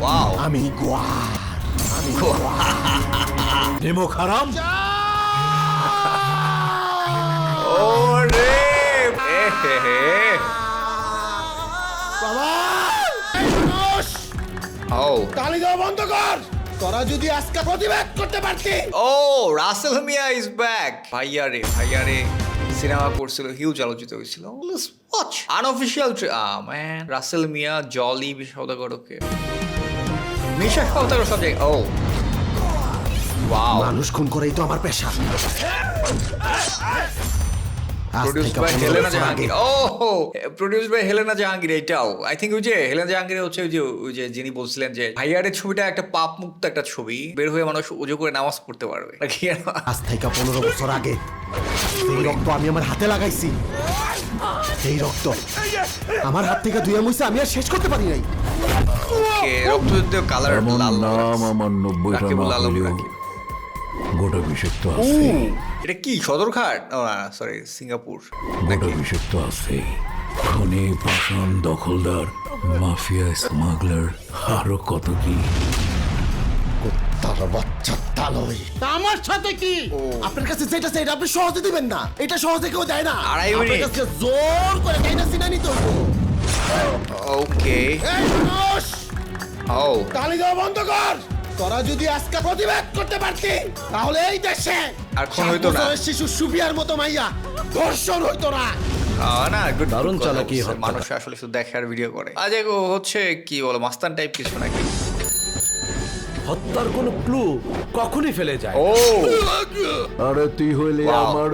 Wow আমি গোয়ার আমি নেমো খারাম। ও রে হে হে। বাবা! ও। তালি দেওয়া বন্ধ কর। তোরা যদি আজকে প্রতিবাদ করতে পারতি। ও রাসেল মিয়া ইজ ব্যাক ভাইয়া রে ভাইয়া রে। সিনেমা করছিল হিউজ আলোচিত হয়েছিল। Watch unofficial man Russell Mia Jolly সৌদাগরকে খাও তারও সব জায়গায় ও মানুষ খুন করেই তো আমার পেশা। আজ বাই হেলেনা জাহাঙ্গীর ও প্রডিউস বাই হেলেনা জাহাঙ্গীর এটাও আই থিঙ্ক ওই যে হেলেনা জাহাঙ্গীর হচ্ছে ওই যে ওই যে যিনি বলছিলেন যে ভাইয়ারের ছবিটা একটা পাপ মুক্ত একটা ছবি বের হয়ে মানুষ উজু করে নামাজ পড়তে পারবে। আজ থেকে পনেরো বছর আগে এই রক্ত আমি আমার হাতে লাগাইছি। এই রক্ত। আমার হাত থেকে ধুয়ে মুছে আমি আর শেষ করতে পারি নাই। ওকে রক্তযুদ্ধ কালার লাল নাম আমার নব্বইটা গোটা বিশেষ তো ও, আছে এটা কি সদরঘাট? ও না সরি সিঙ্গাপুর। গোটা নাকি বিশেষ তো আছে। খনি পাষাণ দখলদার মাফিয়া স্মাগলার আরও কত কি। তার বাচ্চা তালই। আমার সাথে কি? আপনার কাছে যেটা সেটা আপনি সহজে দিবেন না। এটা সহজে কেউ দেয় না। আড়াই আপনার মিনিট। কাছে জোর করে তাই না সিনা নিতে ওকে ও তালি দেওয়া বন্ধ কর! তোরা যদি আজকে প্রতিবাদ করতে পারতি তাহলে এই দেশে আর খুন হইতো না। শিশু সুফিয়ার মতো মাইয়া ধর্ষণ হইতো না। না দারুণ চালাকি মানুষ আসলে শুধু দেখে আর ভিডিও করে। আজ হচ্ছে কি বলো মাস্তান টাইপ কিছু নাকি? হত্যার কোনো ক্লু কখনই ফেলে যায় ও। আরে তুই হইলে আমার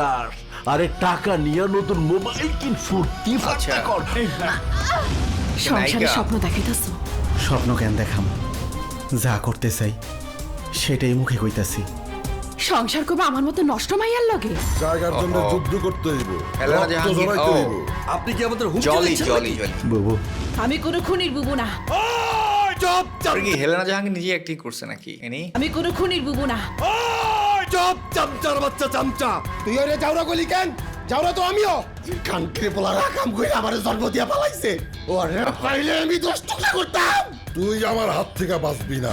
তাস। আরে টাকা নিয়ে নতুন মোবাইল কিন ফুর্তি আচ্ছা। ফার্তা কর। সংসারে স্বপ্ন দেখাইতেছ। স্বপ্ন কেন দেখাম? যা করতে চাই সেটাই মুখে কইতাছি। সংসার করবে আমার মতো নষ্ট মাইয়ার লগে? জায়গার জন্য। যুদ্ধ করতে হইব হেলেনা রক্ত হইব। আপনি কি আমাদের জলি জলি জলি। বুবু। আমি কোনো খুনির বুবু না। চুপ আর কি হেলেনা জাহাঙ্গীর নিজে অ্যাক্টিং করছে নাকি এনি আমি কোনো খুনির বুবু না। চুপ চামচার বাচ্চা চামচা। তুই ওরে যাওরা গলি কেন? যাওরা তো আমিও। কানকে বলা রাখাম কই আমার জন্ম দিয়া পালাইছে। ওরে পাইলে আমি দশ টুকরা করতাম। তুই আমার হাত থেকে বাঁচবি না।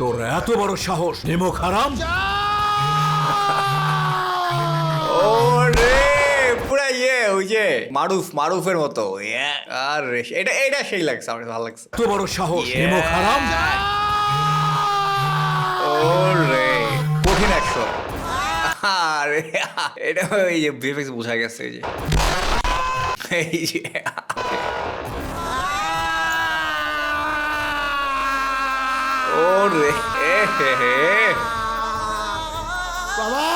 তোর এত বড় সাহস নেমো খারাম। ও রে পুরা ইয়ে ওই যে মারুফ মারুফের মতো ইয়ে, আর এটা এটা সেই লাগছে আমার ভালো লাগছে। এত বড় সাহস Yeah. নেমো খারাম। ও কঠিন অ্যাকশন আরে এটা যে ভিএফএক্স বোঝা গেছে এই যে। এই যে। ও রে হে হে বাবা!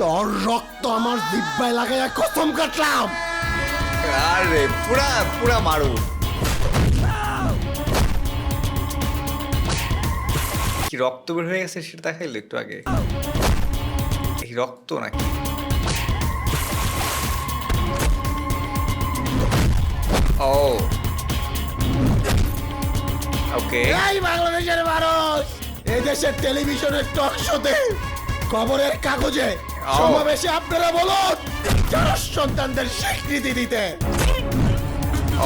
তোর রক্ত আমার জিব্বায় লাগাইয়া কসম কাটলাম। আরে পুরা পুরা মারু কি রক্ত বের হয়ে গেছে সেটা দেখাইলো একটু আগে? এই রক্ত নাকি? ও। ওকে এই বাংলাদেশের মানুষ এই দেশের টেলিভিশনের টক শোতে খবরের কাগজে। সমাবেশে আপনারা বলুন যারা সন্তানদের স্বীকৃতি দিতে।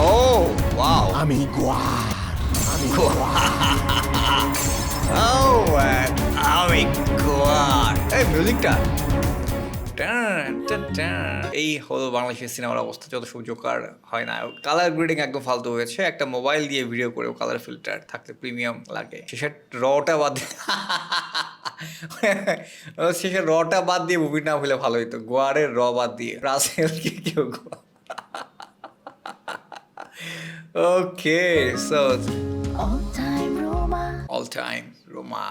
ও ওয়াও আমি গোয়া আমি Oh, মিউজিকটা। এই হলো বাংলাদেশের সিনেমার অবস্থা যত সূর্যকার হয় না কালার গ্রেডিং একদম ফালতু হয়েছে। একটা মোবাইল দিয়ে ভিডিও করেও কালার ফিল্টার থাকতে প্রিমিয়াম লাগে। শেষের রটা বাদ শেষের রটা বাদ দিয়ে মুভির নাম হলে ভালো হতো গোয়ারের র বাদ দিয়ে। রাসেল কে কেউ okay so All time Roma. All time Roma